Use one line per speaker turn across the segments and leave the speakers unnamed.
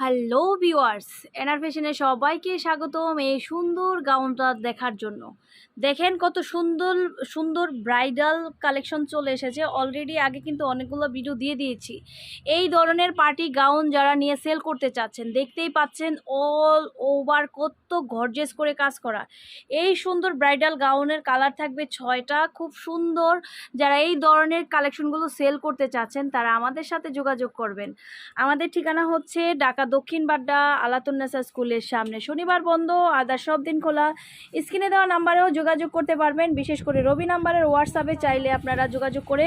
Hello viewers এনার ফ্যাশনে সবাইকে স্বাগতম এই সুন্দর গাউনটা দেখার জন্য। দেখেন কত সুন্দর সুন্দর ব্রাইডাল কালেকশন চলে এসেছে। অলরেডি আগে কিন্তু অনেকগুলো ভিডিও দিয়ে দিয়েছি। এই ধরনের পার্টি গাউন যারা নিয়ে সেল করতে চাচ্ছেন, দেখতেই পাচ্ছেন অল ওভার কত গর্জেস করে কাজ করা। এই সুন্দর ব্রাইডাল গাউনের কালার থাকবে ছয়টা। খুব সুন্দর যারা এই ধরনের কালেকশনগুলো সেল করতে চাচ্ছেন, তারা আমাদের সাথে যোগাযোগ করবেন। আমাদের ঠিকানা হচ্ছে ঢাকা দক্ষিণ বাড্ডা আলাতুন্নেসা স্কুলের সামনে শনিবার বন্ধ আদার সব দিন খোলা। স্ক্রিনে দেওয়া নাম্বারেও যোগাযোগ করতে পারবেন। বিশেষ করে রবি নাম্বারের হোয়াটসঅ্যাপে চাইলে আপনারা যোগাযোগ করে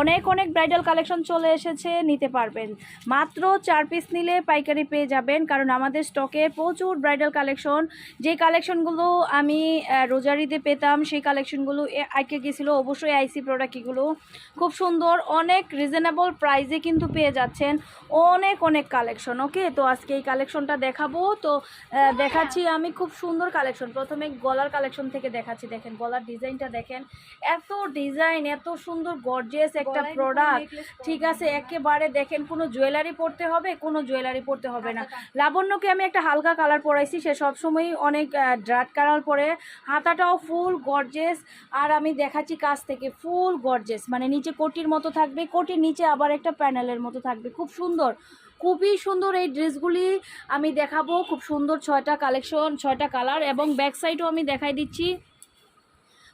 অনেক অনেক ব্রাইডাল কালেকশন চলে এসেছে, নিতে পারবেন। মাত্র চার পিস নিলে পাইকারি পেয়ে যাবেন, কারণ আমাদের স্টকে প্রচুর ব্রাইডাল কালেকশন। যে কালেকশনগুলো আমি রোজারিতে পেতাম, সেই কালেকশনগুলো আইকে গেছিল। অবশ্যই আইসি প্রোডাক্ট এগুলো খুব সুন্দর, অনেক রিজনেবল প্রাইসে কিন্তু পেয়ে যাচ্ছেন অনেক অনেক কালেকশন ওকে তো আজকে এই কালেকশনটা দেখাবো। তো দেখাচ্ছি আমি খুব সুন্দর কালেকশন প্রথমে গলার কালেকশন থেকে দেখাচ্ছি। দেখেন গলার ডিজাইনটা দেখেন। এত ডিজাইন এত সুন্দর গর্জিয়াস একটা প্রোডাক্ট ঠিক আছে একেবারে দেখেন কোনো জুয়েলারি পরতে হবে কোনো জুয়েলারি পরতে হবে না। লাবণ্যকে আমি একটা হালকা কালার পরাইছি। সে সবসময়ই অনেক ড্রাট কালার পরে। হাতাটাও ফুল গর্জেস আর আমি দেখাচ্ছি কাছ থেকে ফুল গর্জেস মানে নিচে কোটির মতো থাকবে কোটির নিচে আবার একটা প্যানেলের মতো থাকবে। খুব সুন্দর। খুবই সুন্দর এই ড্রেসগুলি আমি দেখাবো। খুব সুন্দর ছয়টা কালেকশন ছয়টা কালার এবং ব্যাক সাইডও আমি দেখাই দিচ্ছি।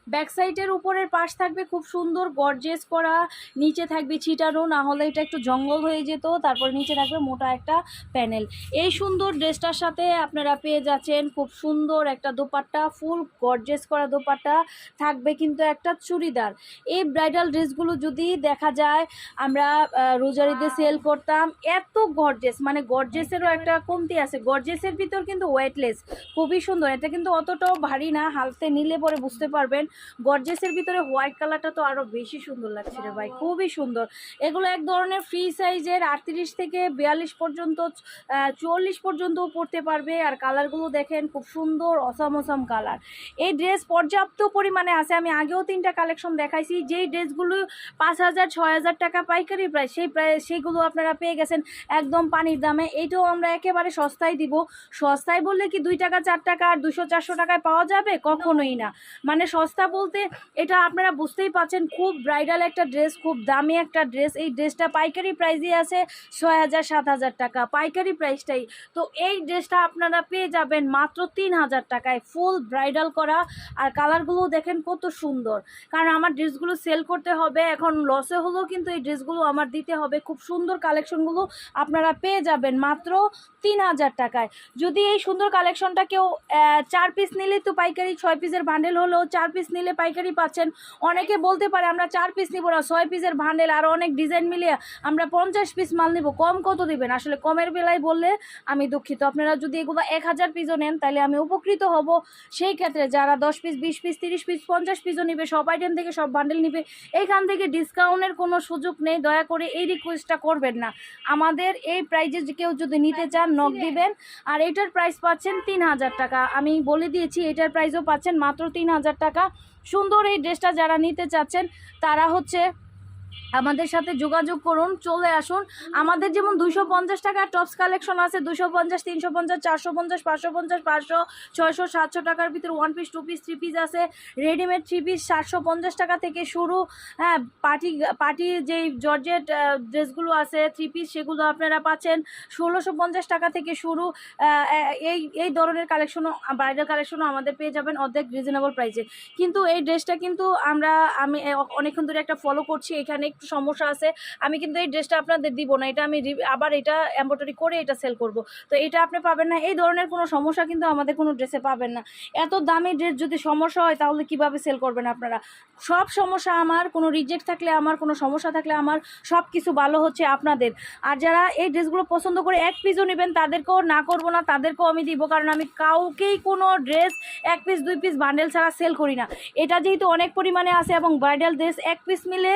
ব্যাক সাইডের উপরের পাশ থাকবে খুব সুন্দর গর্জেস করা, নিচে থাকবে ছিটানো, না হলে এটা একটু জঙ্গল হয়ে যেত, তারপর নিচে থাকবে মোটা একটা প্যানেল। এই সুন্দর ড্রেসটার সাথে আপনারা পেয়ে যাচ্ছেন খুব সুন্দর একটা দোপাট্টা, ফুল গর্জেস করা দোপাট্টা, থাকবে কিন্তু একটা চুড়িদার। এই ব্রাইডাল ড্রেসগুলো যদি দেখা যায়, আমরা রোজারিতে সেল করতাম, এত গর্জেস মানে গর্জেসেরও একটা কমতি আছে গর্জেসের ভিতর কিন্তু ওয়েটলেস খুবই সুন্দর, এটা কিন্তু অতটাও ভারী না, হালতে নিলে পরে বুঝতে পারবেন গর্জেসের ভিতরে হোয়াইট কালারটা তো আরও বেশি সুন্দর লাগছে রে ভাই, খুবই সুন্দর। এগুলো এক ধরনের ফ্রি সাইজের আটত্রিশ থেকে বিয়াল্লিশ পর্যন্ত চুয়াল্লিশ পর্যন্তও পড়তে পারবে। আর কালারগুলো দেখেন, খুব সুন্দর অসাম অসাম কালার এই ড্রেস পর্যাপ্ত পরিমাণে আছে, আমি আগেও তিনটা কালেকশন দেখাইছি। যেই ড্রেসগুলো পাঁচ হাজার, ছয় হাজার টাকা পাইকারি প্রায় সেই প্রায় সেইগুলো আপনারা পেয়ে গেছেন একদম পানির দামে। এইটাও আমরা একেবারে সস্তায় দিব। সস্তায় বললে কি দুই টাকা, চার টাকা, আর দুশো, চারশো টাকায় পাওয়া যাবে? কখনোই না। মানে সস্তা বলতে, এটা আপনারা বুঝতেই পাচ্ছেন, খুব ব্রাইডাল একটা ড্রেস খুব দামি একটা ড্রেস এই ড্রেসটা পাইকারি প্রাইসই আছে ছয় হাজার, সাত হাজার টাকা। পাইকারি প্রাইসটাই তো এই ড্রেসটা আপনারা পেয়ে যাবেন মাত্র তিন হাজার টাকায় ফুল ব্রাইডাল করা। আর কালারগুলো দেখেন কত সুন্দর। কারণ আমার ড্রেসগুলো সেল করতে হবে, এখন লসে হলেও কিন্তু এই ড্রেসগুলো আমার দিতে হবে। খুব সুন্দর কালেকশনগুলো আপনারা পেয়ে যাবেন মাত্র তিন হাজার টাকায়। যদি এই সুন্দর কালেকশনটা কেউ চার পিস নিলে তো পাইকারি ছয় পিসের বান্ডেল হলেও চার পিস নিলে পাইকারি পাচ্ছেন। অনেকে বলতে পারে আমরা চার পিস নিব না ছয় পিসের বান্ডেল আর অনেক ডিজাইন মিলিয়ে আমরা পঞ্চাশ পিস মাল নিব। কম কত দিবেন? আসলে কমের বেলায় বললে আমি দুঃখিত। আপনারা যদি এগুলো এক হাজার পিসও নেন তাহলে আমি উপকৃত হব। সেই ক্ষেত্রে যারা দশ পিস বিশ পিস তিরিশ পিস পঞ্চাশ পিসও নিবে সব আইটেম থেকে সব বান্ডেল নিবে এইখান থেকে ডিসকাউন্টের কোনো সুযোগ নেই। দয়া করে এই রিকোয়েস্টটা করবেন না। আমাদের এই প্রাইজে কেউ যদি নিতে চান নক দিবেন। আর এটার প্রাইস পাচ্ছেন তিন হাজার টাকা। আমি বলে দিয়েছি এটার প্রাইসও পাচ্ছেন মাত্র তিন হাজার টাকা। সুন্দর এই ড্রেসটা যারা নিতে চাচ্ছেন তারা হচ্ছে আমাদের সাথে যোগাযোগ করুন, চলে আসুন। আমাদের যেমন দুশো পঞ্চাশ টাকার টপস কালেকশন আছে দুশো পঞ্চাশ, তিনশো পঞ্চাশ, চারশো পঞ্চাশ, পাঁচশো পঞ্চাশ, পাঁচশো, ছয়শো, সাতশো টাকার ভিতরে one piece two piece three piece আছে। রেডিমেড থ্রি পিস সাতশো পঞ্চাশ টাকা থেকে শুরু। হ্যাঁ পার্টি পার্টির যেই জর্জেট ড্রেসগুলো আছে থ্রি পিস সেগুলো আপনারা পাচ্ছেন। ষোলোশো পঞ্চাশ টাকা থেকে শুরু। এই এই ধরনের কালেকশনও ব্রাইডাল কালেকশনও আমাদের পেয়ে যাবেন অর্ধেক রিজনেবল প্রাইসে কিন্তু এই ড্রেসটা কিন্তু আমরা, আমি অনেকক্ষণ ধরে একটা ফলো করছি। এখানে একটু সমস্যা আছে, আমি কিন্তু এই ড্রেসটা আপনাদের দিব না, এটা আমি আবার এটা এম্ব্রয়ডারি করে এটা সেল করব। তো এটা আপনি পাবেন না, এই ধরনের কোনো সমস্যা কিন্তু আমাদের কোনো ড্রেসে পাবেন না। এত দামি ড্রেস যদি সমস্যা হয়, তাহলে কীভাবে সেল করবেন আপনারা? সব সমস্যা আমার, কোনো রিজেক্ট থাকলে আমার, কোনো সমস্যা থাকলে আমার সব কিছু ভালো হচ্ছে আপনাদের। আর যারা এই ড্রেসগুলো পছন্দ করে এক পিসও নেবেন, তাদেরকেও না করব না, তাদেরকেও আমি দিব, কারণ আমি কাউকেই কোনো ড্রেস এক পিস দুই পিস বান্ডেল ছাড়া সেল করি না। এটা যেহেতু অনেক পরিমাণে আছে এবং ব্রাইডাল ড্রেস এক পিস মিলে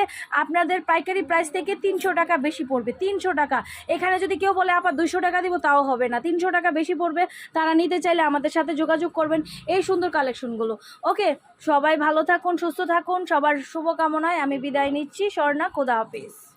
আপনাদের পাইকারি প্রাইস থেকে তিনশো টাকা বেশি পড়বে, তিনশো টাকা। এখানে যদি কেউ বলে, আপা দুশো টাকা দিব, তাও হবে না। তিনশো টাকা বেশি পড়বে, তারা নিতে চাইলে আমাদের সাথে যোগাযোগ করবেন এই সুন্দর কালেকশনগুলো ওকে, সবাই ভালো থাকুন, সুস্থ থাকুন, সবার শুভকামনায় আমি বিদায় নিচ্ছি। স্বর্ণা, খোদা হাফিজ।